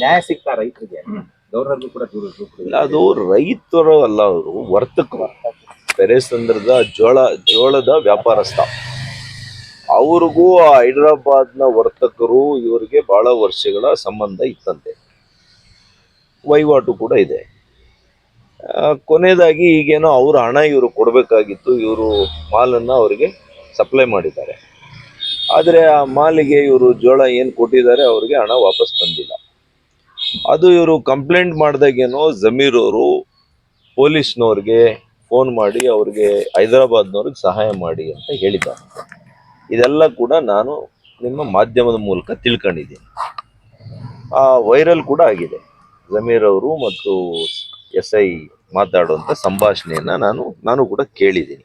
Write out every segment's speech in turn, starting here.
ನ್ಯಾಯ ಸಿಗ್ತಾ ರೈತರಿಗೆ? ಗೌರವರು ಕೂಡ ದೂರ ಇಲ್ಲ ಅದು ರೈತರು ಅಲ್ಲ ಅವರು ವರ್ತಕರು. ಪೆರೇಸಂದ್ರದ ಜೋಳ ಜೋಳದ ವ್ಯಾಪಾರಸ್ಥ. ಅವ್ರಿಗೂ ಆ ಹೈದರಾಬಾದ್ನ ವರ್ತಕರು ಇವರಿಗೆ ಬಹಳ ವರ್ಷಗಳ ಸಂಬಂಧ ಇತ್ತಂತೆ. ವಹಿವಾಟು ಕೂಡ ಇದೆ. ಕೊನೆಯದಾಗಿ ಈಗೇನೋ ಅವ್ರ ಹಣ ಇವರು ಕೊಡಬೇಕಾಗಿತ್ತು ಇವರು ಮಾಲನ್ನ ಅವರಿಗೆ ಸಪ್ಲೈ ಮಾಡಿದ್ದಾರೆ. ಆದರೆ ಆ ಮಾಲಿಗೆ ಇವರು ಜೋಳ ಏನು ಕೊಟ್ಟಿದ್ದಾರೆ ಅವರಿಗೆ ಹಣ ವಾಪಸ್ ಬಂದಿಲ್ಲ. ಅದು ಇವರು ಕಂಪ್ಲೇಂಟ್ ಮಾಡಿದಾಗೇನೋ ಜಮೀರ್ ಅವರು ಪೊಲೀಸ್ನವ್ರಿಗೆ ಫೋನ್ ಮಾಡಿ ಅವ್ರಿಗೆ ಹೈದರಾಬಾದ್ನವ್ರಿಗೆ ಸಹಾಯ ಮಾಡಿ ಅಂತ ಹೇಳಿದ್ದಾರೆ. ಇದೆಲ್ಲ ಕೂಡ ನಾನು ನಿಮ್ಮ ಮಾಧ್ಯಮದ ಮೂಲಕ ತಿಳ್ಕೊಂಡಿದ್ದೀನಿ. ಆ ವೈರಲ್ ಕೂಡ ಆಗಿದೆ. ಜಮೀರ್ ಅವರು ಮತ್ತು ಎಸ್ ಐ ಮಾತಾಡುವಂಥ ಸಂಭಾಷಣೆಯನ್ನು ನಾನು ನಾನು ಕೂಡ ಕೇಳಿದ್ದೀನಿ.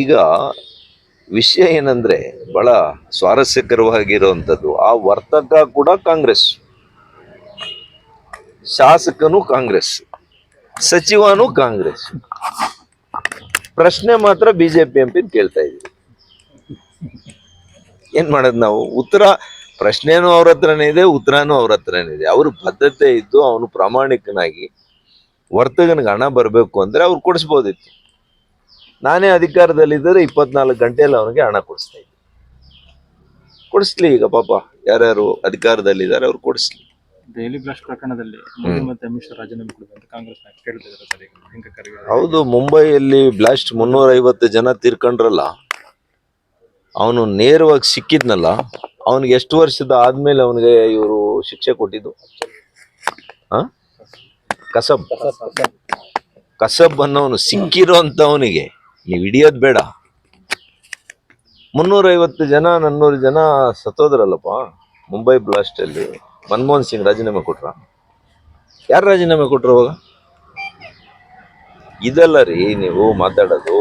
ಈಗ ವಿಷಯ ಏನಂದರೆ ಭಾಳ ಸ್ವಾರಸ್ಯಕರವಾಗಿರುವಂಥದ್ದು ಆ ವರ್ತಕ ಕೂಡ ಕಾಂಗ್ರೆಸ್ ಶಾಸಕನು ಕಾಂಗ್ರೆಸ್, ಸಚಿವನು ಕಾಂಗ್ರೆಸ್. ಪ್ರಶ್ನೆ ಮಾತ್ರ ಬಿಜೆಪಿ ಪಿ ಕೇಳ್ತಾ ಇದೀವಿ ಏನ್ ಮಾಡೋದು ನಾವು? ಉತ್ತರ ಪ್ರಶ್ನೆನೂ ಅವ್ರ ಹತ್ರನೇ ಇದೆ, ಉತ್ತರನೂ ಅವ್ರ ಹತ್ರನೇ ಇದೆ. ಅವ್ರ ಬದ್ಧತೆ ಇದ್ದು ಅವನು ಪ್ರಾಮಾಣಿಕನಾಗಿ ವರ್ತಕನಿಗೆ ಹಣ ಬರಬೇಕು ಅಂದ್ರೆ ಅವ್ರು ಕೊಡಿಸ್ಬೋದಿತ್ತು. ನಾನೇ ಅಧಿಕಾರದಲ್ಲಿದ್ದರೆ ಇಪ್ಪತ್ನಾಲ್ಕು ಗಂಟೆಯಲ್ಲಿ ಅವನಿಗೆ ಹಣ ಕೊಡಿಸ್ತಾ ಇದ್ದೆ. ಕೊಡಿಸ್ಲಿ ಈಗ ಪಾಪ, ಯಾರ್ಯಾರು ಅಧಿಕಾರದಲ್ಲಿದ್ದಾರೆ ಅವ್ರು ಕೊಡಿಸ್ಲಿ. ದೆಹಲಿ ಬ್ಲಾಸ್ಟ್ ಪ್ರಕರಣದಲ್ಲಿ ಮೋದಿ ಮತ್ತೆ ಅಮಿತ್ ಶಾ ರಾಜೀನಾಮೆ ಕಾಂಗ್ರೆಸ್ ನಾಯಕರು ಸರ್ ಈಗ ಹೌದು ಮುಂಬೈಯಲ್ಲಿ ಬ್ಲಾಸ್ಟ್ ಮುನ್ನೂರ ಐವತ್ತು ಜನ ತೀರ್ಕೊಂಡ್ರಲ್ಲ. ಅವನು ನೇರವಾಗಿ ಸಿಕ್ಕಿದ್ನಲ್ಲ. ಅವನಿಗೆ ಎಷ್ಟು ವರ್ಷದ ಆದ್ಮೇಲೆ ಅವನಿಗೆ ಇವರು ಶಿಕ್ಷೆ ಕೊಟ್ಟಿದ್ದು? ಆ? ಕಸಬ್. ಕಸಬ್ ಅನ್ನೋನು ಸಿಕ್ಕಿರೋ ಅಂತವನಿಗೆ ನೀವು ಹಿಡಿಯೋದ್ ಬೇಡ. ಮುನ್ನೂರೈವತ್ತು ಜನ ನನ್ನೂರು ಜನ ಸತ್ತೋದ್ರಲ್ಲಪ್ಪ. ಮುಂಬೈ ಬ್ಲಾಸ್ಟ್ ಅಲ್ಲಿ ಮನಮೋಹನ್ ಸಿಂಗ್ ರಾಜೀನಾಮೆ ಕೊಟ್ರ? ಯಾರು ರಾಜೀನಾಮೆ ಕೊಟ್ರು ಅವಾಗ? ಇದೆಲ್ಲ ರೀ ನೀವು ಮಾತಾಡೋದು.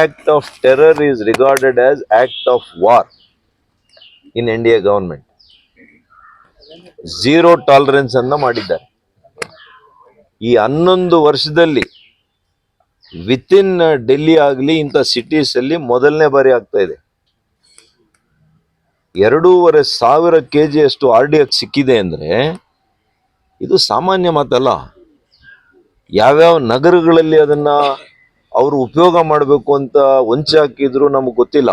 Act of terror is regarded as act of war in India government zero tolerance ಅನ್ನ ಮಾಡಿದ್ದಾರೆ. ಈ ಹನ್ನೊಂದು ವರ್ಷದಲ್ಲಿ ವಿತಿನ್ ಡೆಲ್ಲಿ ಆಗಲಿ ಇಂಥ ಸಿಟೀಸ್ ಅಲ್ಲಿ ಮೊದಲನೇ ಬಾರಿ ಆಗ್ತಾ ಇದೆ. ಎರಡೂವರೆ ಸಾವಿರ ಕೆ ಜಿಯಷ್ಟು ಆರ್ ಡಿ ಎಕ್ಸ್ ಸಿಕ್ಕಿದೆ ಅಂದರೆ ಇದು ಸಾಮಾನ್ಯ ಮಾತಲ್ಲ. ಯಾವ್ಯಾವ ನಗರಗಳಲ್ಲಿ ಅದನ್ನು ಅವರು ಉಪಯೋಗ ಮಾಡಬೇಕು ಅಂತ ಹೊಂಚೆ ಹಾಕಿದ್ರು ನಮಗೆ ಗೊತ್ತಿಲ್ಲ.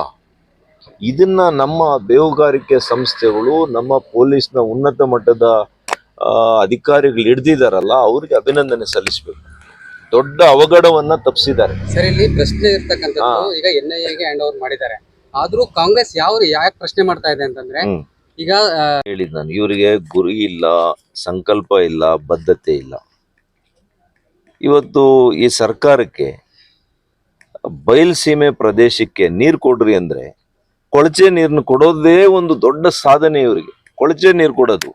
ಇದನ್ನು ನಮ್ಮ ಬೇಹುಗಾರಿಕೆ ಸಂಸ್ಥೆಗಳು ನಮ್ಮ ಪೊಲೀಸ್ನ ಉನ್ನತ ಮಟ್ಟದ ಅಧಿಕಾರಿಗಳು ಹಿಡ್ದಿದಾರಲ್ಲ ಅವ್ರಿಗೆ ಅಭಿನಂದನೆ ಸಲ್ಲಿಸಬೇಕು. ದೊಡ್ಡ ಅವಘಡವನ್ನ ತಪ್ಪಿಸಿದ್ದಾರೆ ಸರ್ ಇಲ್ಲಿ ಪ್ರಶ್ನೆ ಇರ್ತಕ್ಕಂಥ ಈಗ ಎನ್ ಐ ಎಗೆ ಹ್ಯಾಂಡ್ ಓವರ್ ಮಾಡಿದ್ದಾರೆ. ಆದ್ರೂ ಕಾಂಗ್ರೆಸ್ ಯಾವ ಯಾಕೆ ಪ್ರಶ್ನೆ ಮಾಡ್ತಾ ಇದೆ ಅಂತಂದ್ರೆ ಈಗ ಹೇಳಿದ್ ನಾನು ಇವರಿಗೆ ಗುರಿ ಇಲ್ಲ ಸಂಕಲ್ಪ ಇಲ್ಲ ಬದ್ಧತೆ ಇಲ್ಲ. ಇವತ್ತು ಈ ಸರ್ಕಾರಕ್ಕೆ ಬಯಲ್ಸೀಮೆ ಪ್ರದೇಶಕ್ಕೆ ನೀರು ಕೊಡ್ರಿ ಅಂದ್ರೆ ಕೊಳಚೆ ನೀರನ್ನು ಕೊಡೋದೇ ಒಂದು ದೊಡ್ಡ ಸಾಧನೆ ಇವರಿಗೆ. ಕೊಳಚೆ ನೀರು ಕೊಡೋದು.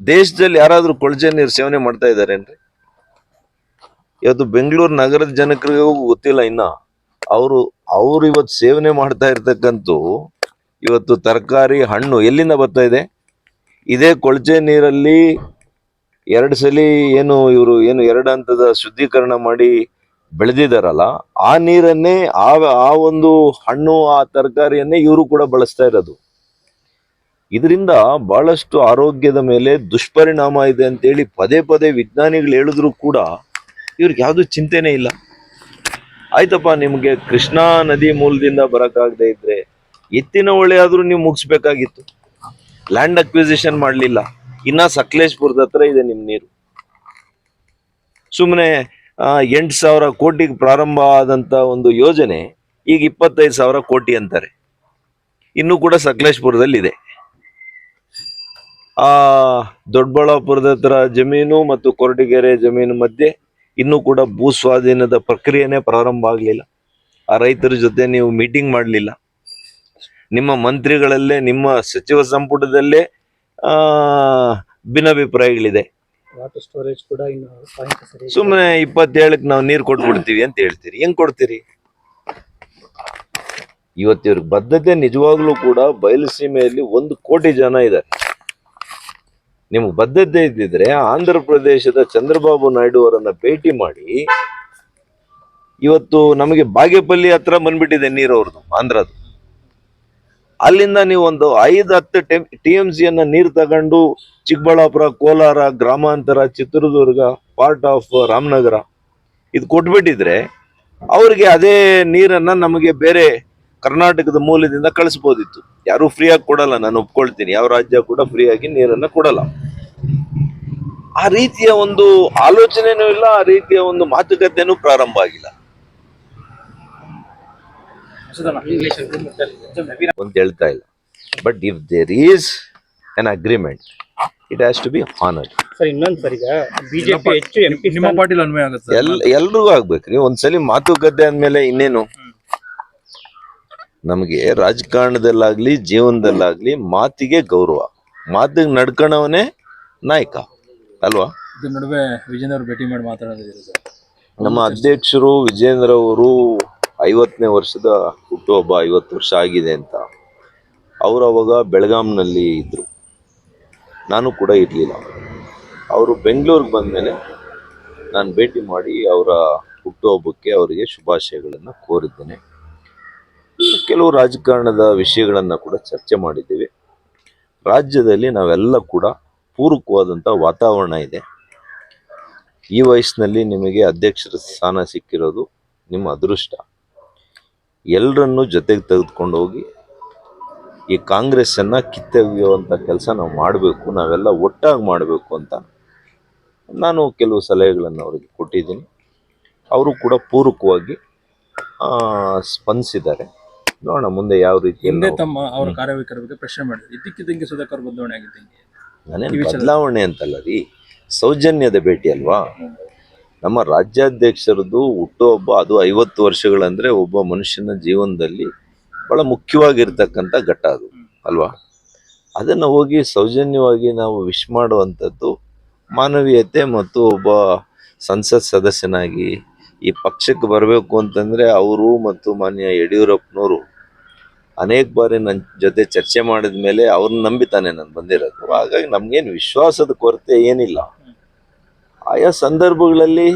ದೇಶದಲ್ಲಿ ಯಾರಾದ್ರೂ ಕೊಳಚೆ ನೀರು ಸೇವನೆ ಮಾಡ್ತಾ ಇದ್ದಾರೆ ಇವತ್ತು ಬೆಂಗಳೂರು ನಗರದ ಜನಕರಿಗೂ ಗೊತ್ತಿಲ್ಲ ಇನ್ನ. ಅವರು ಅವರು ಇವತ್ತು ಸೇವನೆ ಮಾಡ್ತಾ ಇರ್ತಕ್ಕಂಥ ಇವತ್ತು ತರಕಾರಿ, ಹಣ್ಣು ಎಲ್ಲಿಂದ ಬರ್ತಾ ಇದೆ? ಇದೇ ಕೊಳಚೆ ನೀರಲ್ಲಿ ಎರಡು ಸಲ ಏನು ಇವರು ಏನು ಎರಡು ಹಂತದ ಶುದ್ಧೀಕರಣ ಮಾಡಿ ಬೆಳೆದಿದ್ದಾರಲ್ಲ, ಆ ನೀರನ್ನೇ, ಆ ಆ ಒಂದು ಹಣ್ಣು, ಆ ತರಕಾರಿಯನ್ನೇ ಇವರು ಕೂಡ ಬಳಸ್ತಾ ಇರೋದು. ಇದರಿಂದ ಬಹಳಷ್ಟು ಆರೋಗ್ಯದ ಮೇಲೆ ದುಷ್ಪರಿಣಾಮ ಇದೆ ಅಂತೇಳಿ ಪದೇ ಪದೇ ವಿಜ್ಞಾನಿಗಳು ಹೇಳಿದ್ರು ಕೂಡ ಇವ್ರಿಗೆ ಯಾವುದು ಚಿಂತೆನೇ ಇಲ್ಲ. ಆಯ್ತಪ್ಪ, ನಿಮ್ಗೆ ಕೃಷ್ಣಾ ನದಿ ಮೂಲದಿಂದ ಬರಕ್ಕಾಗದೆ ಇದ್ರೆ ಎತ್ತಿನ ಹೊಳೆ ಆದ್ರೂ ನೀವು ಮುಗಿಸ್ಬೇಕಾಗಿತ್ತು. ಲ್ಯಾಂಡ್ ಅಕ್ವಿಸಿಷನ್ ಮಾಡಲಿಲ್ಲ. ಇನ್ನ ಸಕಲೇಶ್ಪುರದ ಹತ್ರ ಇದೆ ನಿಮ್ ನೀರು. ಸುಮ್ಮನೆ ಎಂಟು ಸಾವಿರ ಕೋಟಿಗೆ ಪ್ರಾರಂಭ ಆದಂತ ಒಂದು ಯೋಜನೆ ಈಗ ಇಪ್ಪತ್ತೈದು ಸಾವಿರ ಕೋಟಿ ಅಂತಾರೆ. ಇನ್ನೂ ಕೂಡ ಸಕಲೇಶ್ಪುರದಲ್ಲಿ ಇದೆ ಆ, ದೊಡ್ಡಬಳ್ಳಾಪುರದ ಹತ್ರ ಜಮೀನು ಮತ್ತು ಕೊರಟಗೆರೆ ಜಮೀನು ಮಧ್ಯೆ ಇನ್ನೂ ಕೂಡ ಭೂ ಸ್ವಾಧೀನದ ಪ್ರಕ್ರಿಯೆನೇ ಪ್ರಾರಂಭ ಆಗಲಿಲ್ಲ. ಆ ರೈತರ ಜೊತೆ ನೀವು ಮೀಟಿಂಗ್ ಮಾಡಲಿಲ್ಲ. ನಿಮ್ಮ ಮಂತ್ರಿಗಳಲ್ಲೇ ನಿಮ್ಮ ಸಚಿವ ಸಂಪುಟದಲ್ಲೇ ಭಿನ್ನಾಭಿಪ್ರಾಯಗಳಿದೆ. ವಾಟರ್ ಸ್ಟೋರೇಜ್ ಕೂಡ ಇನ್ನು ಸುಮ್ಮನೆ ಇಪ್ಪತ್ತೇಳಕ್ಕೆ ನಾವು ನೀರು ಕೊಟ್ಬಿಡ್ತೀವಿ ಅಂತ ಹೇಳ್ತೀರಿ. ಹೆಂಗ್ ಕೊಡ್ತೀರಿ? ಇವತ್ತಿವ್ರಿಗೆ ಬದ್ಧತೆ ನಿಜವಾಗ್ಲೂ ಕೂಡ ಬಯಲುಸೀಮೆಯಲ್ಲಿ ಒಂದು ಕೋಟಿ ಜನ ಇದ್ದಾರೆ. ನಿಮ್ಗೆ ಬದ್ಧತೆ ಇದ್ದಿದ್ರೆ ಆಂಧ್ರ ಪ್ರದೇಶದ ಚಂದ್ರಬಾಬು ನಾಯ್ಡು ಅವರನ್ನ ಭೇಟಿ ಮಾಡಿ, ಇವತ್ತು ನಮಗೆ ಬಾಗೇಪಲ್ಲಿ ಹತ್ರ ಬಂದ್ಬಿಟ್ಟಿದೆ ನೀರು ಅವ್ರದ್ದು ಆಂಧ್ರದ್ದು. ಅಲ್ಲಿಂದ ನೀವು ಒಂದು ಐದು, ಹತ್ತು ಟಿ ಎಂ ಸಿಯನ್ನು ನೀರು ತಗೊಂಡು ಚಿಕ್ಕಬಳ್ಳಾಪುರ, ಕೋಲಾರ, ಗ್ರಾಮಾಂತರ, ಚಿತ್ರದುರ್ಗ ಪಾರ್ಟ್ ಆಫ್ ರಾಮನಗರ, ಇದು ಕೊಟ್ಬಿಟ್ಟಿದ್ರೆ ಅವ್ರಿಗೆ ಅದೇ ನೀರನ್ನ ನಮಗೆ ಬೇರೆ ಕರ್ನಾಟಕದ ಮೂಲದಿಂದ ಕಳಿಸ್ಬೋದಿತ್ತು. ಯಾರು ಫ್ರೀಯಾಗಿ ಕೊಡಲ್ಲ ನಾನು ಒಪ್ಕೊಳ್ತೀನಿ. ಯಾವ ರಾಜ್ಯ ಕೂಡ ಫ್ರೀಯಾಗಿ ನೀರನ್ನ ಕೊಡಲ್ಲ. ಆ ರೀತಿಯ ಒಂದು ಆಲೋಚನೆನೂ ಇಲ್ಲ ಆ ರೀತಿಯ ಒಂದು ಮಾತುಕತೆನೂ ಪ್ರಾರಂಭ ಆಗಿಲ್ಲ. ಅಂತ ಹೇಳ್ತಾ ಇಲ್ಲ. But if there is an agreement it has to be honoured sir ಇನ್ನೊಂದ್ ಸರ್ ಬಿಜೆಪಿ ಹೆಚ್ಚು ಎಲ್ರಿಗೂ ಆಗ್ಬೇಕ್ರಿ ಒಂದ್ಸಲಿ ಮಾತುಕತೆ ಅಂದ್ಮೇಲೆ ಇನ್ನೇನು? ನಮಗೆ ರಾಜಕಾರಣದಲ್ಲಾಗಲಿ ಜೀವನದಲ್ಲಾಗ್ಲಿ ಮಾತಿಗೆ ಗೌರವ. ಮಾತಿಗೆ ನಡ್ಕಣವನೇ ನಾಯಕ. ಅಲ್ವಾ? ಇದ್ರ ನಡುವೆ ವಿಜೇಂದ್ರ ಅವರು ಭೇಟಿ ಮಾಡಿ ಮಾತಾಡೋದಿದೆ ಸರ್. ನಮ್ಮ ಅಧ್ಯಕ್ಷರು ವಿಜೇಂದ್ರ ಅವರು ಐವತ್ತನೇ ವರ್ಷದ ಹುಟ್ಟುಹಬ್ಬ ಐವತ್ತು ವರ್ಷ ಆಗಿದೆ ಅಂತ. ಅವರು ಅವಾಗ ಬೆಳಗಾಂನಲ್ಲಿ ಇದ್ದರು ನಾನು ಕೂಡ ಇರಲಿಲ್ಲ. ಅವರು ಬೆಂಗಳೂರಿಗೆ ಬಂದಮೇಲೆ ನಾನು ಭೇಟಿ ಮಾಡಿ ಅವರ ಹುಟ್ಟುಹಬ್ಬಕ್ಕೆ ಅವರಿಗೆ ಶುಭಾಶಯಗಳನ್ನು ಕೋರಿದ್ದೇನೆ. ಕೆಲವು ರಾಜಕಾರಣದ ವಿಷಯಗಳನ್ನು ಕೂಡ ಚರ್ಚೆ ಮಾಡಿದ್ದೀವಿ. ರಾಜ್ಯದಲ್ಲಿ ನಾವೆಲ್ಲ ಕೂಡ ಪೂರಕವಾದಂಥ ವಾತಾವರಣ ಇದೆ. ಈ ವಯಸ್ಸಿನಲ್ಲಿ ನಿಮಗೆ ಅಧ್ಯಕ್ಷರ ಸ್ಥಾನ ಸಿಕ್ಕಿರೋದು ನಿಮ್ಮ ಅದೃಷ್ಟ. ಎಲ್ಲರನ್ನೂ ಜೊತೆಗೆ ತೆಗೆದುಕೊಂಡು ಹೋಗಿ ಈ ಕಾಂಗ್ರೆಸ್ಸನ್ನು ಕಿತ್ತೆಗೆಯುವಂಥ ಕೆಲಸ ನಾವು ಮಾಡಬೇಕು, ನಾವೆಲ್ಲ ಒಟ್ಟಾಗಿ ಮಾಡಬೇಕು ಅಂತ ನಾನು ಕೆಲವು ಸಲಹೆಗಳನ್ನು ಅವರಿಗೆ ಕೊಟ್ಟಿದ್ದೀನಿ. ಅವರು ಕೂಡ ಪೂರಕವಾಗಿ ಸ್ಪಂದಿಸಿದ್ದಾರೆ. ನೋಡೋಣ ಮುಂದೆ ಯಾವ ರೀತಿ ಹಿಂದೆ ತಮ್ಮ ಅವರ ಕಾರ್ಯವೈಖರಿ ಬಗ್ಗೆ ಪ್ರಶ್ನೆ ಮಾಡಿದ್ರು. ಇದ್ದಕ್ಕಿದ್ದಂಗೆ ಸುಧಾಕರ್ ಬದಲಾವಣೆ ಆಗಿದ್ದಂಗೆ ನಾನೇನು ಬದಲಾವಣೆ ಅಂತಲ್ಲ ರೀ. ಸೌಜನ್ಯದ ಭೇಟಿ ಅಲ್ವಾ? ನಮ್ಮ ರಾಜ್ಯಾಧ್ಯಕ್ಷರದ್ದು ಹುಟ್ಟುಹಬ್ಬ ಅದು ಐವತ್ತು ವರ್ಷಗಳಂದ್ರೆ ಒಬ್ಬ ಮನುಷ್ಯನ ಜೀವನದಲ್ಲಿ ಬಹಳ ಮುಖ್ಯವಾಗಿರ್ತಕ್ಕಂಥ ಘಟ್ಟ ಅದು ಅಲ್ವಾ? ಅದನ್ನು ಹೋಗಿ ಸೌಜನ್ಯವಾಗಿ ನಾವು ವಿಶ್ ಮಾಡುವಂಥದ್ದು ಮಾನವೀಯತೆ ಮತ್ತು ಒಬ್ಬ ಸಂಸತ್ ಸದಸ್ಯನಾಗಿ ಈ ಪಕ್ಷಕ್ಕೆ ಬರಬೇಕು ಅಂತಂದ್ರೆ ಅವರು ಮತ್ತು ಮಾನ್ಯ ಯಡಿಯೂರಪ್ಪನವರು ಅನೇಕ ಬಾರಿ ನನ್ನ ಜೊತೆ ಚರ್ಚೆ ಮಾಡಿದ ಮೇಲೆ ಅವ್ರನ್ನ ನಂಬಿತಾನೆ ನಾನು ಬಂದಿರೋದು. ಹಾಗಾಗಿ ನಮ್ಗೇನು ವಿಶ್ವಾಸದ ಕೊರತೆ ಏನಿಲ್ಲ. ಆಯಾ ಸಂದರ್ಭಗಳಲ್ಲಿ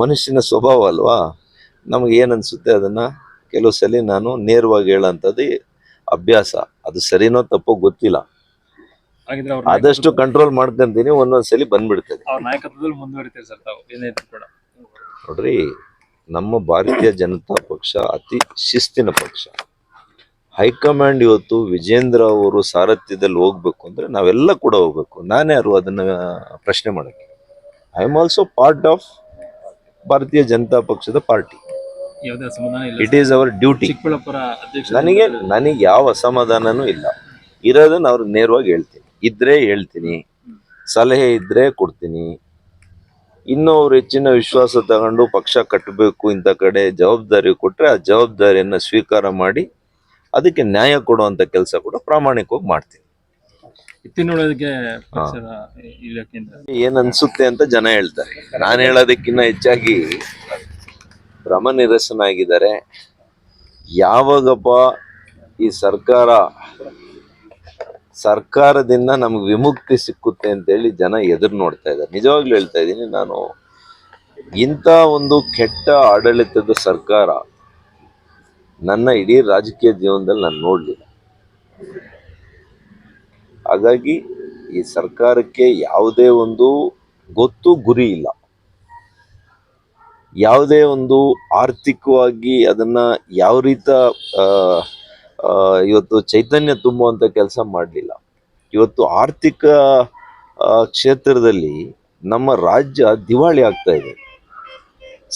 ಮನುಷ್ಯನ ಸ್ವಭಾವ ಅಲ್ವಾ? ನಮಗೆ ಏನು ಅನಿಸುತ್ತೆ ಅದನ್ನ? ಕೆಲವು ಸಲ ನಾನು ನೇರವಾಗಿ ಹೇಳೋಂಥದ್ದು ಅಭ್ಯಾಸ. ಅದು ಸರಿನೋ ತಪ್ಪೋ ಗೊತ್ತಿಲ್ಲ. ಆದಷ್ಟು ಕಂಟ್ರೋಲ್ ಮಾಡ್ಕೊಂತೀನಿ ಒಂದೊಂದ್ಸಲಿ ಬಂದ್ಬಿಡ್ತದೆ. ನೋಡ್ರಿ ನಮ್ಮ ಭಾರತೀಯ ಜನತಾ ಪಕ್ಷ ಅತಿ ಶಿಸ್ತಿನ ಪಕ್ಷ. ಹೈಕಮಾಂಡ್ ಇವತ್ತು ವಿಜೇಂದ್ರ ಅವರು ಸಾರಥ್ಯದಲ್ಲಿ ಹೋಗ್ಬೇಕು ಅಂದ್ರೆ ನಾವೆಲ್ಲ ಕೂಡ ಹೋಗ್ಬೇಕು. ನಾನ್ಯಾರು ಅದನ್ನ ಪ್ರಶ್ನೆ ಮಾಡಕ್ಕೆ. I am also part of Bharatiya Janata ಪಕ್ಷದ party it is our duty ನನಗೆ ನನಗೆ ಯಾವ ಅಸಮಾಧಾನನೂ ಇಲ್ಲ. ಇರೋದನ್ನ ಅವ್ರಿಗೆ ನೇರವಾಗಿ ಹೇಳ್ತೀನಿ. ಇದ್ರೆ ಹೇಳ್ತೀನಿ. ಸಲಹೆ ಇದ್ರೆ ಕೊಡ್ತೀನಿ. ಇನ್ನೂ ಅವ್ರು ಹೆಚ್ಚಿನ ವಿಶ್ವಾಸ ತಗೊಂಡು ಪಕ್ಷ ಕಟ್ಟಬೇಕು ಇಂಥ ಕಡೆ ಜವಾಬ್ದಾರಿ ಕೊಟ್ಟರೆ ಆ ಜವಾಬ್ದಾರಿಯನ್ನ ಸ್ವೀಕಾರ ಮಾಡಿ ಅದಕ್ಕೆ ನ್ಯಾಯ ಕೊಡುವಂತ ಕೆಲಸ ಕೂಡ ಪ್ರಾಮಾಣಿಕವಾಗಿ ಮಾಡ್ತೀನಿ ಏನ್ ಅನ್ಸುತ್ತೆ ಅಂತ ಜನ ಹೇಳ್ತಾರೆ. ನಾನು ಹೇಳೋದಕ್ಕಿಂತ ಹೆಚ್ಚಾಗಿ ಭ್ರಮ ನಿರಸನಾಗಿದ್ದಾರೆ ಯಾವಾಗಪ್ಪ ಈ ಸರ್ಕಾರ ಸರ್ಕಾರದಿಂದ ನಮ್ಗೆ ವಿಮುಕ್ತಿ ಸಿಕ್ಕುತ್ತೆ ಅಂತೇಳಿ ಜನ ಎದುರು ನೋಡ್ತಾ ಇದ್ದಾರೆ. ನಿಜವಾಗ್ಲೂ ಹೇಳ್ತಾ ಇದ್ದೀನಿ, ನಾನು ಇಂಥ ಒಂದು ಕೆಟ್ಟ ಆಡಳಿತದ ಸರ್ಕಾರ ನನ್ನ ಇಡೀ ರಾಜಕೀಯ ಜೀವನದಲ್ಲಿ ನಾನು ನೋಡಲಿಲ್ಲ. ಹಾಗಾಗಿ ಈ ಸರ್ಕಾರಕ್ಕೆ ಯಾವುದೇ ಒಂದು ಗೊತ್ತು ಗುರಿ ಇಲ್ಲ. ಯಾವುದೇ ಒಂದು ಆರ್ಥಿಕವಾಗಿ ಅದನ್ನು ಯಾವ ರೀತ ಇವತ್ತು ಚೈತನ್ಯ ತುಂಬುವಂತ ಕೆಲಸ ಮಾಡಲಿಲ್ಲ. ಇವತ್ತು ಆರ್ಥಿಕ ಕ್ಷೇತ್ರದಲ್ಲಿ ನಮ್ಮ ರಾಜ್ಯ ದಿವಾಳಿ ಆಗ್ತಾ ಇದೆ.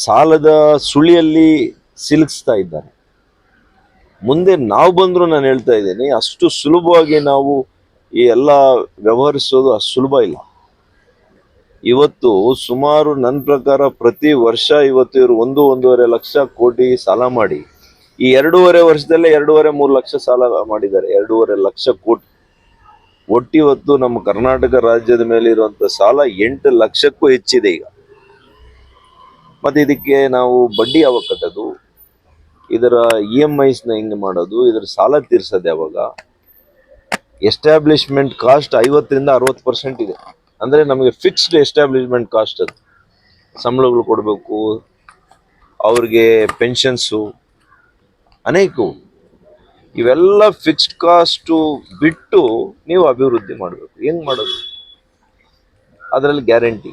ಸಾಲದ ಸುಳಿಯಲ್ಲಿ ಸಿಲುಕಿಸ್ತಾ ಇದ್ದಾರೆ. ಮುಂದೆ ನಾವು ಬಂದ್ರು ನಾನು ಹೇಳ್ತಾ ಇದ್ದೀನಿ, ಅಷ್ಟು ಸುಲಭವಾಗಿ ನಾವು ಈ ಎಲ್ಲ ವ್ಯವಹರಿಸೋದು ಅಷ್ಟು ಸುಲಭ ಇಲ್ಲ. ಇವತ್ತು ಸುಮಾರು ನನ್ನ ಪ್ರಕಾರ ಪ್ರತಿ ವರ್ಷ ಇವತ್ತು ಇವರು ಒಂದು, ಒಂದೂವರೆ ಲಕ್ಷ ಕೋಟಿ ಸಾಲ ಮಾಡಿ ಈ ಎರಡೂವರೆ ವರ್ಷದಲ್ಲೇ ಎರಡೂವರೆ ಮೂರು ಲಕ್ಷ ಸಾಲ ಮಾಡಿದ್ದಾರೆ. ಎರಡೂವರೆ ಲಕ್ಷ ಕೋಟಿ. ಒಟ್ಟಿವತ್ತು ನಮ್ಮ ಕರ್ನಾಟಕ ರಾಜ್ಯದ ಮೇಲೆ ಇರುವಂತ ಸಾಲ ಎಂಟು ಲಕ್ಷಕ್ಕೂ ಹೆಚ್ಚಿದೆ ಈಗ. ಮತ್ತೆ ಇದಕ್ಕೆ ನಾವು ಬಡ್ಡಿ ಯಾವಾಗ ಕಟ್ಟೋದು? ಇದರ ಇ ಎಂ ಐಸ್ನ ಹೆಂಗೆ ಮಾಡೋದು? ಇದರ ಸಾಲ ತೀರ್ಸೋದು ಯಾವಾಗ? ಎಸ್ಟಾಬ್ಲಿಷ್ಮೆಂಟ್ ಕಾಸ್ಟ್ ಐವತ್ತರಿಂದ ಅರವತ್ತು ಪರ್ಸೆಂಟ್ ಇದೆ. ಅಂದ್ರೆ ನಮಗೆ ಫಿಕ್ಸ್ಡ್ ಎಸ್ಟಾಬ್ಲಿಷ್ಮೆಂಟ್ ಕಾಸ್ಟ್ ಅದು. ಸಂಬಳಗಳು ಕೊಡಬೇಕು, ಅವ್ರಿಗೆ ಪೆನ್ಷನ್ಸು ಅನೇಕವು. ಇವೆಲ್ಲ ಫಿಕ್ಸ್ಡ್ ಕಾಸ್ಟು ಬಿಟ್ಟು ನೀವು ಅಭಿವೃದ್ಧಿ ಮಾಡಬೇಕು. ಹೆಂಗ್ ಮಾಡೋದು? ಅದರಲ್ಲಿ ಗ್ಯಾರಂಟಿ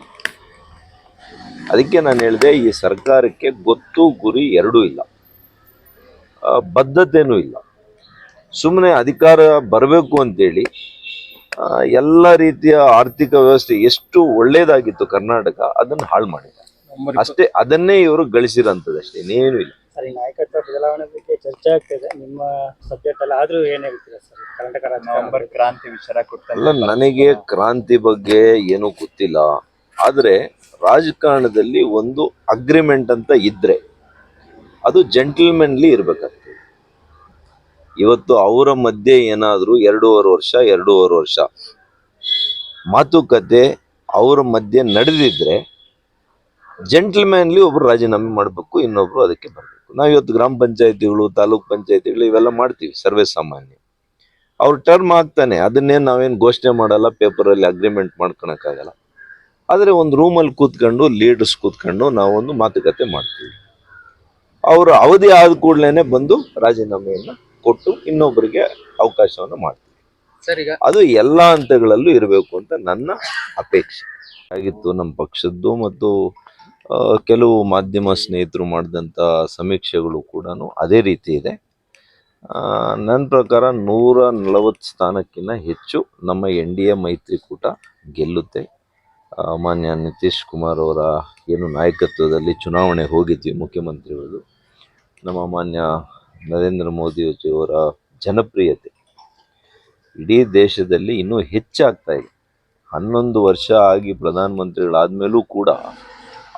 ಅದಕ್ಕೆ ನಾನು ಹೇಳಿದೆ ಈ ಸರ್ಕಾರಕ್ಕೆ ಗೊತ್ತು ಗುರಿ ಎರಡೂ ಇಲ್ಲ. ಬದ್ಧತೆಯೂ ಬದ್ಧತೆನೂ ಇಲ್ಲ. ಸುಮ್ಮನೆ ಅಧಿಕಾರ ಬರಬೇಕು ಅಂತೇಳಿ ಎಲ್ಲ ರೀತಿಯ ಆರ್ಥಿಕ ವ್ಯವಸ್ಥೆ ಎಷ್ಟು ಒಳ್ಳೇದಾಗಿತ್ತು ಕರ್ನಾಟಕ ಅದನ್ನು ಹಾಳು ಮಾಡಿದೆ. ಅಷ್ಟೇ ಅದನ್ನೇ ಇವರು ಗಳಿಸಿರೋಂಥದ್ದು ಅಷ್ಟೇ ಇನ್ನೇನು ಇಲ್ಲ. ಸರ್ ಈ ನಾಯಕತ್ವ ಬದಲಾವಣೆ ಬಗ್ಗೆ ಚರ್ಚೆ ಆಗ್ತಿದೆ. ನಿಮ್ಮ ಸಬ್ಜೆಕ್ಟ್ ಅಲ್ಲಿ ಆದ್ರೂ ಏನ್ ಹೇಳ್ತೀರಾ ಸರ್? ಕರ್ನಾಟಕ ರಾಜ್ಯ ಕ್ರಾಂತಿ ವಿಚಾರ ಅಲ್ಲ ನನಗೆ ಕ್ರಾಂತಿ ಬಗ್ಗೆ ಏನೂ ಗೊತ್ತಿಲ್ಲ. ಆದರೆ ರಾಜಕಾರಣದಲ್ಲಿ ಒಂದು ಅಗ್ರಿಮೆಂಟ್ ಅಂತ ಇದ್ರೆ ಅದು ಜೆಂಟಲ್ಮೆನ್ಲಿ ಇರ್ಬೇಕಾಗ್ತದೆ. ಇವತ್ತು ಅವರ ಮಧ್ಯೆ ಏನಾದರೂ ಎರಡೂವರೆ ವರ್ಷ ಎರಡೂವರೆ ವರ್ಷ. ಮಾತುಕತೆ ಅವರ ಮಧ್ಯೆ ನಡೆದಿದ್ರೆ ಜೆಂಟಲ್ಮ್ಯಾನ್ಲಿ ಒಬ್ರು ರಾಜೀನಾಮೆ ಮಾಡಬೇಕು ಇನ್ನೊಬ್ರು ಅದಕ್ಕೆ ಬರಬೇಕು. ನಾವು ಇವತ್ತು ಗ್ರಾಮ ಪಂಚಾಯತಿಗಳು ತಾಲೂಕ್ ಪಂಚಾಯತಿಗಳು ಇವೆಲ್ಲ ಮಾಡ್ತೀವಿ ಸರ್ವೇ ಸಾಮಾನ್ಯ. ಅವ್ರ ಟರ್ಮ್ ಆಗ್ತಾನೆ ಅದನ್ನೇನು ನಾವೇನು ಘೋಷಣೆ ಮಾಡಲ್ಲ ಪೇಪರಲ್ಲಿ ಅಗ್ರಿಮೆಂಟ್ ಮಾಡ್ಕೊಳಕ್ಕಾಗಲ್ಲ. ಆದರೆ ಒಂದು ರೂಮಲ್ಲಿ ಕೂತ್ಕೊಂಡು ಲೀಡರ್ಸ್ ಕೂತ್ಕೊಂಡು ನಾವೊಂದು ಮಾತುಕತೆ ಮಾಡ್ತೀವಿ. ಅವರು ಅವಧಿ ಆದ ಕೂಡಲೇ ಬಂದು ರಾಜೀನಾಮೆಯನ್ನು ಕೊಟ್ಟು ಇನ್ನೊಬ್ಬರಿಗೆ ಅವಕಾಶವನ್ನು ಮಾಡ್ತೀವಿ. ಅದು ಎಲ್ಲ ಹಂತಗಳಲ್ಲೂ ಇರಬೇಕು ಅಂತ ನನ್ನ ಅಪೇಕ್ಷೆ. ಆಗಿತ್ತು ನಮ್ಮ ಪಕ್ಷದ್ದು ಮತ್ತು ಕೆಲವು ಮಾಧ್ಯಮ ಸ್ನೇಹಿತರು ಮಾಡಿದಂಥ ಸಮೀಕ್ಷೆಗಳು ಕೂಡ ಅದೇ ರೀತಿ ಇದೆ. ನನ್ನ ಪ್ರಕಾರ ನೂರ ನಲವತ್ತು ಸ್ಥಾನಕ್ಕಿಂತ ಹೆಚ್ಚು ನಮ್ಮ ಎನ್ ಡಿ ಎ ಮೈತ್ರಿಕೂಟ ಗೆಲ್ಲುತ್ತೆ. ಮಾನ್ಯ ನಿತೀಶ್ ಕುಮಾರ್ ಅವರ ಏನು ನಾಯಕತ್ವದಲ್ಲಿ ಚುನಾವಣೆ ಹೋಗಿದ್ವಿ ಮುಖ್ಯಮಂತ್ರಿಗಳು ನಮ್ಮ ಮಾನ್ಯ ನರೇಂದ್ರ ಮೋದಿಯವರ ಜನಪ್ರಿಯತೆ ಇಡೀ ದೇಶದಲ್ಲಿ ಇನ್ನೂ ಹೆಚ್ಚಾಗ್ತಾ ಇದೆ. ಹನ್ನೊಂದು ವರ್ಷ ಆಗಿ ಪ್ರಧಾನಮಂತ್ರಿಗಳಾದ್ಮೇಲೂ ಕೂಡ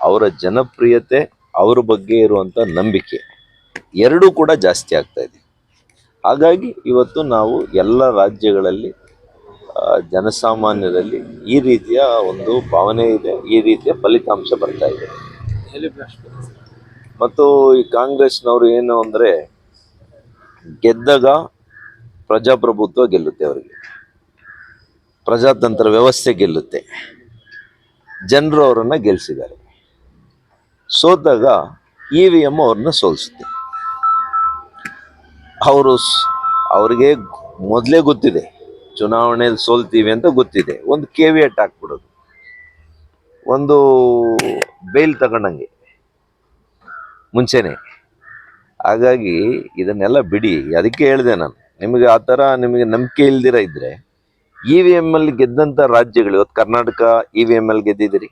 ಅವರ ಜನಪ್ರಿಯತೆ ಅವರ ಬಗ್ಗೆ ಇರುವಂಥ ನಂಬಿಕೆ ಎರಡೂ ಕೂಡ ಜಾಸ್ತಿ ಆಗ್ತಾ ಇದೆ. ಹಾಗಾಗಿ ಇವತ್ತು ನಾವು ಎಲ್ಲ ರಾಜ್ಯಗಳಲ್ಲಿ ಜನಸಾಮಾನ್ಯರಲ್ಲಿ ಈ ರೀತಿಯ ಒಂದು ಭಾವನೆ ಇದೆ, ಈ ರೀತಿಯ ಫಲಿತಾಂಶ ಬರ್ತಾ ಇದೆ. ಮತ್ತು ಈ ಕಾಂಗ್ರೆಸ್ನವರು ಏನು ಅಂದರೆ ಗೆದ್ದಾಗ ಪ್ರಜಾಪ್ರಭುತ್ವ ಗೆಲ್ಲುತ್ತೆ ಅವರಿಗೆ. ಪ್ರಜಾತಂತ್ರ ವ್ಯವಸ್ಥೆ ಗೆಲ್ಲುತ್ತೆ. ಜನರು ಅವರನ್ನು ಗೆಲ್ಲಿಸಿದ್ದಾರೆ ಸೋತಾಗ ಇ ವಿ ಎಂ ಅವ್ರನ್ನ ಸೋಲಿಸುತ್ತೆ. ಅವರು ಅವ್ರಿಗೆ ಮೊದಲೇ ಗೊತ್ತಿದೆ, ಚುನಾವಣೆಯಲ್ಲಿ ಸೋಲ್ತೀವಿ ಅಂತ ಗೊತ್ತಿದೆ. ಒಂದು ಕೆ ವಿ ಎಟ್ ಹಾಕ್ಬಿಡೋದು. ಒಂದು ಬೇಲ್ ತಗೊಂಡಂಗೆ, ಮುಂಚೆನೇ. ಹಾಗಾಗಿ ಇದನ್ನೆಲ್ಲ ಬಿಡಿ, ಅದಕ್ಕೆ ಹೇಳಿದೆ ನಾನು. ನಿಮಗೆ ಆ ಥರ ನಿಮಗೆ ನಂಬಿಕೆ ಇಲ್ದಿರ ಇದ್ದರೆ ಇ ವಿ ಎಂ ಅಲ್ಲಿ ಗೆದ್ದಂಥ ರಾಜ್ಯಗಳು, ಇವತ್ತು ಕರ್ನಾಟಕ ಇ ವಿ ಎಂ ಅಲ್ಲಿ ಗೆದ್ದಿದ್ದೀರಿ,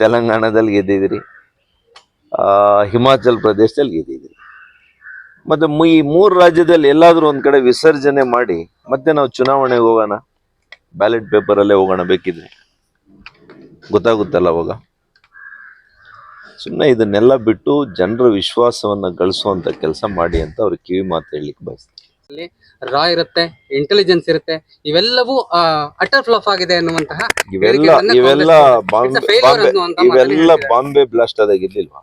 ತೆಲಂಗಾಣದಲ್ಲಿ ಗೆದ್ದಿದ್ದೀರಿ ಹಿಮಾಚಲ್ ಪ್ರದೇಶದಲ್ಲಿ ಗೆದ್ದಿದ್ದೀರಿ ಮತ್ತು ಈ ಮೂರು ರಾಜ್ಯದಲ್ಲಿ ಎಲ್ಲಾದರೂ ಒಂದು ಕಡೆ ವಿಸರ್ಜನೆ ಮಾಡಿ ಮತ್ತೆ ನಾವು ಚುನಾವಣೆಗೆ ಹೋಗೋಣ. ಬ್ಯಾಲೆಟ್ ಪೇಪರಲ್ಲೇ ಹೋಗೋಣ ಬೇಕಿದ್ರೆ. ಗೊತ್ತಾಗುತ್ತಲ್ಲ ಅವಾಗ? ಸುಮ್ಮನೆ ಇದನ್ನೆಲ್ಲ ಬಿಟ್ಟು ಜನರ ವಿಶ್ವಾಸವನ್ನ ಗಳಿಸುವಂತ ಕೆಲಸ ಮಾಡಿ ಅಂತ ಅವ್ರಿಗೆ ಕಿವಿ ಮಾತು ಹೇಳಲಿಕ್ಕೆ ಬಯಸ್ತೀನಿ. ರಾ ಇರುತ್ತೆ ಇಂಟೆಲಿಜೆನ್ಸ್ ಇರುತ್ತೆ ಇವೆಲ್ಲವೂ ಅಟರ್ ಫ್ಲಾಪ್ ಆಗಿದೆ ಅನ್ನುವಂತಹ ಇವೆಲ್ಲ ಇವೆಲ್ಲ ಬಾಂಬೆ It's ಬಾಂಬೆ ಇವೆಲ್ಲ ಬಾಂಬೆ ಬ್ಲಾಸ್ಟ್ ಆದಾಗ ಇರ್ಲಿಲ್ವಾ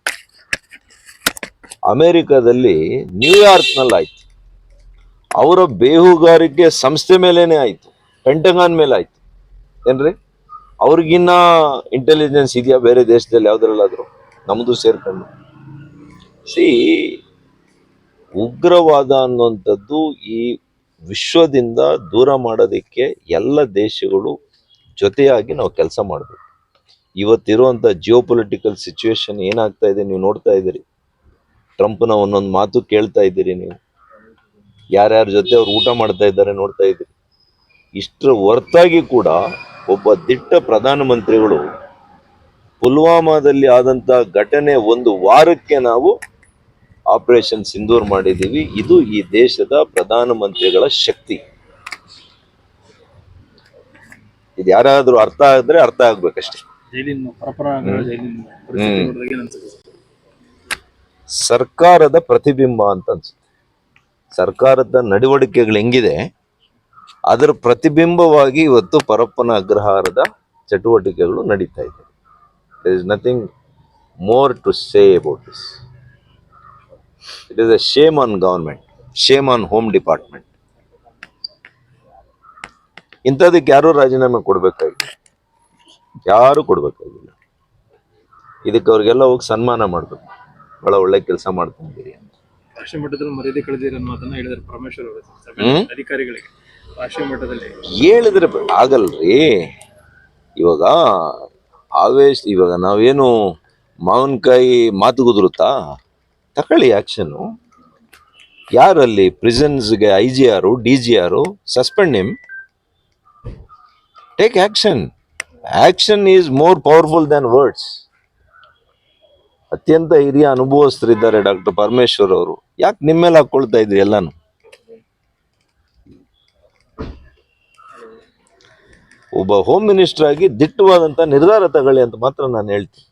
ಅಮೆರಿಕದಲ್ಲಿ ನ್ಯೂಯಾರ್ಕ್ನಲ್ಲಿ ಆಯ್ತು. ಅವರ ಬೇಹುಗಾರಿಕೆ ಸಂಸ್ಥೆ ಮೇಲೇನೆ ಆಯ್ತು. ಪೆಂಟಗಾನ್ ಮೇಲೆ ಆಯ್ತು. ಏನ್ರಿ? ಅವ್ರಿಗಿನ್ನ ಇಂಟೆಲಿಜೆನ್ಸ್ ಇದೆಯಾ? ಬೇರೆ ದೇಶದಲ್ಲಿ ಯಾವ್ದ್ರಲ್ಲಾದ್ರು? ನಮ್ದು ಸೇರ್ಕೊಂಡು. ಸಿ ಉಗ್ರವಾದ ಅನ್ನುವಂಥದ್ದು ಈ ವಿಶ್ವದಿಂದ ದೂರ ಮಾಡೋದಕ್ಕೆ ಎಲ್ಲ ದೇಶಗಳು ಜೊತೆಯಾಗಿ ನಾವು ಕೆಲಸ ಮಾಡಬೇಕು. ಇವತ್ತಿರುವಂಥ ಜಿಯೋ ಪೊಲಿಟಿಕಲ್ ಸಿಚುವೇಶನ್ ಏನಾಗ್ತಾ ಇದೆ ನೀವು ನೋಡ್ತಾ ಇದ್ದೀರಿ. ಟ್ರಂಪ್ನ ಒಂದೊಂದು ಮಾತು ಕೇಳ್ತಾ ಇದ್ದೀರಿ ನೀವು. ಯಾರ್ಯಾರ ಜೊತೆ ಅವ್ರು ಊಟ ಮಾಡ್ತಾ ಇದ್ದಾರೆ ನೋಡ್ತಾ ಇದ್ದೀರಿ. ಇಷ್ಟರ ಹೊರತಾಗಿ ಕೂಡ ಒಬ್ಬ ದಿಟ್ಟ ಪ್ರಧಾನಮಂತ್ರಿಗಳು ಪುಲ್ವಾಮಾದಲ್ಲಿ ಆದಂಥ ಘಟನೆ ಒಂದು ವಾರಕ್ಕೆ ನಾವು ಆಪರೇಷನ್ ಸಿಂಧೂರ್ ಮಾಡಿದ್ದೀವಿ. ಇದು ಈ ದೇಶದ ಪ್ರಧಾನಮಂತ್ರಿಗಳ ಶಕ್ತಿ. ಇದು ಯಾರಾದರೂ ಅರ್ಥ ಆದ್ರೆ ಅರ್ಥ ಆಗ್ಬೇಕಷ್ಟೇ? ಸರ್ಕಾರದ ಪ್ರತಿಬಿಂಬ ಅಂತ ಅನ್ಸುತ್ತೆ. ಸರ್ಕಾರದ ನಡವಳಿಕೆಗಳು ಹೆಂಗಿದೆ? ಅದರ ಪ್ರತಿಬಿಂಬವಾಗಿ ಇವತ್ತು ಪರಪ್ಪನ ಅಗ್ರಹಾರದ ಚಟುವಟಿಕೆಗಳು ನಡೀತಾ ಇದೆ. There is nothing more to say about this it is a shame on government shame on home department ಇಂಥದಕ್ಕೆ ಯಾರೂ ರಾಜೀನಾಮೆ ಕೊಡಬೇಕಾಗಿಲ್ಲ. ಯಾರು ಕೊಡಬೇಕಾಗಿಲ್ಲ. ಇದಕ್ಕೆ ಅವ್ರಿಗೆಲ್ಲ ಹೋಗಿ ಸನ್ಮಾನ ಮಾಡಬೇಕು. ಬಹಳ ಒಳ್ಳೆ ಕೆಲಸ ಮಾಡ್ಕೊಂಡಿದ್ದೀರಿ ಅಂತ. ರಾಷ್ಟ್ರೀಯ ಮಟ್ಟದಲ್ಲಿ ಮರ್ಯಾದೆ ಕಳೆದಿರೋ ಮಾತನ್ನ ಹೇಳಿದ್ರು ಪರಮೇಶ್ವರ್ ಅವರು. ಅಧಿಕಾರಿಗಳಿಗೆ ರಾಷ್ಟ್ರೀಯ ಮಟ್ಟದಲ್ಲಿ. ಹೇಳಿದ್ರೆ ಆಗಲ್ರಿ. ಇವಾಗ ಆವೇಶ ಇವಾಗ ನಾವೇನು ಮಾವಿನಕಾಯಿ ಮಾತು ಕುದುರುತ್ತಾ ತಕೊಳ್ಳಿ ಆ್ಯಕ್ಷನ್ನು ಯಾರಲ್ಲಿ ಪ್ರಿಸನ್ಸ್ಗೆ ಐ ಜಿ ಆರು ಡಿ ಜಿ ಆರು ಸಸ್ಪೆಂಡ್ ನಿಮ್ take action action is more powerful than words ಅತ್ಯಂತ ಹಿರಿಯ ಅನುಭವಸ್ಥರಿದ್ದಾರೆ ಡಾಕ್ಟರ್ ಪರಮೇಶ್ವರ್ ಅವರು. ಯಾಕೆ ನಿಮ್ಮ ಮೇಲೆ ಹಾಕೊಳ್ತಾ ಇದ್ರಿ ಎಲ್ಲಾನು? ಒಬ್ಬ ಹೋಮ್ ಮಿನಿಸ್ಟರ್ ಆಗಿ ದಿಟ್ಟವಾದಂತ ನಿರ್ಧಾರ ತಗೊಳ್ಳಿ ಅಂತ ಮಾತ್ರ ನಾನು ಹೇಳ್ತೀನಿ.